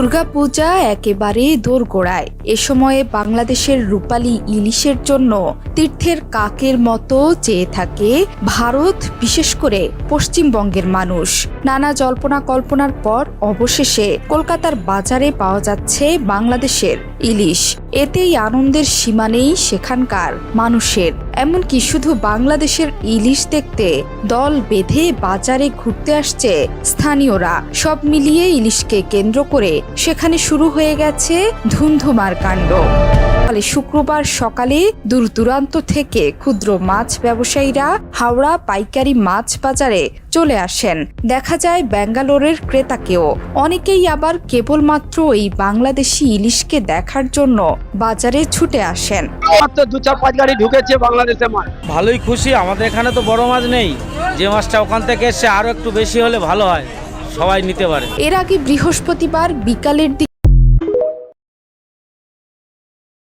দুর্গাপূজা একেবারে দোরগোড়ায়। এ সময়ে বাংলাদেশের রূপালী ইলিশের জন্য তীর্থের কাকের মতো চেয়ে থাকে ভারত, বিশেষ করে পশ্চিমবঙ্গের মানুষ। নানা জল্পনা কল্পনার পর অবশেষে কলকাতার বাজারে পাওয়া যাচ্ছে বাংলাদেশের ইলিশ। এতেই আনন্দের সীমা নেই সেখানকার মানুষের। এমনকি শুধু বাংলাদেশের ইলিশ দেখতে দল বেঁধে বাজারে ঘুরতে আসছে স্থানীয়রা। সব মিলিয়ে ইলিশকে কেন্দ্র করে সেখানে শুরু হয়ে গেছে ধুমধুমার কাণ্ড। ফলে শুক্রবার সকালে দূর দূরান্ত থেকে ক্ষুদ্র মাছ ব্যবসায়ীরা হাওড়া পাইকারি মাছ বাজারে চলে আসেন। দেখা যায় ব্যাঙ্গালোরের ক্রেতাকেও। অনেকেই আবার কেবলমাত্র এই বাংলাদেশি ইলিশকে দেখার জন্য বাজারে ছুটে আসেন। মাত্র দু চার পাঁচ গাড়ি ঢুকেছে বাংলাদেশে মাল। ভালোই খুশি আমাদের এখানে তো বড় মাছ নেই। যে মাছটা ওখান থেকে এসে আরও একটু বেশি হলে ভালো হয় সবাই নিতে পারে। এর আগে বৃহস্পতিবার বিকালের দিকে